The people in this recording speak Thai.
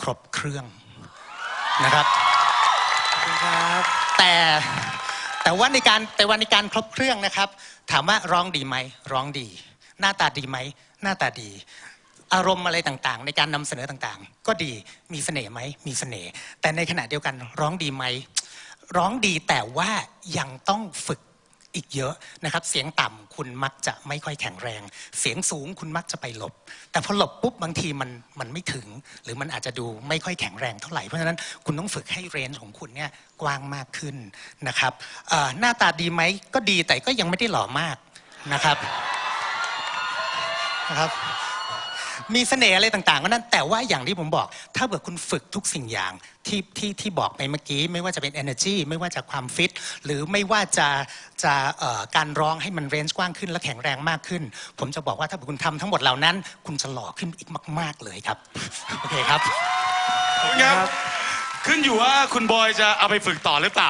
ครบเครื่องนะครับขอบคุณครับแต่แต่ว่าในการแต่ว่าในการครบเครื่องนะครับ ถามว่าร้องดีไหมร้องดี หน้าตาดีไหมหน้าตาดี อารมณ์อะไรต่างๆ ในการนำเสนอต่างๆ ก็ดีมีเสน่ห์ไหมมีเสน่ห์แต่ในขณะเดียวกันร้องดีไหมร้องดีแต่ว่ายังต้องฝึก อีกเยอะนะครับ เสียงต่ำคุณมักจะไม่ค่อยแข็งแรง เสียงสูงคุณมักจะไปหลบ แต่พอหลบปุ๊บบางทีมันมันไม่ถึง หรือมันอาจจะดูไม่ค่อยแข็งแรงเท่าไหร่เพราะฉะนั้นคุณต้องฝึกให้เรนจ์ของคุณเนี่ยกว้างมากขึ้นนะครับหน้าตาดีไหมก็ดีแต่ก็ยังไม่ได้หล่อมากนะครับนะครับ มีเสน่ห์อะไรต่างๆก็นั่นแต่ว่าอย่างที่ผมบอก ถ้าเกิดคุณฝึกทุกสิ่งอย่างที่ที่ที่บอกไปเมื่อกี้ ไม่ว่าจะเป็น energy ไม่ว่าจะความฟิตหรือไม่ว่าจะจะการร้องให้มันเรนจ์กว้างขึ้นและแข็งแรงมากขึ้น ผมจะบอกว่าถ้าคุณทำทั้งหมดเหล่านั้น คุณจะหล่อขึ้นอีกมาก ๆเลยครับโอเคครับขอบคุณครับ ขึ้นอยู่ว่าคุณบอยจะเอาไปฝึกต่อหรือเปล่า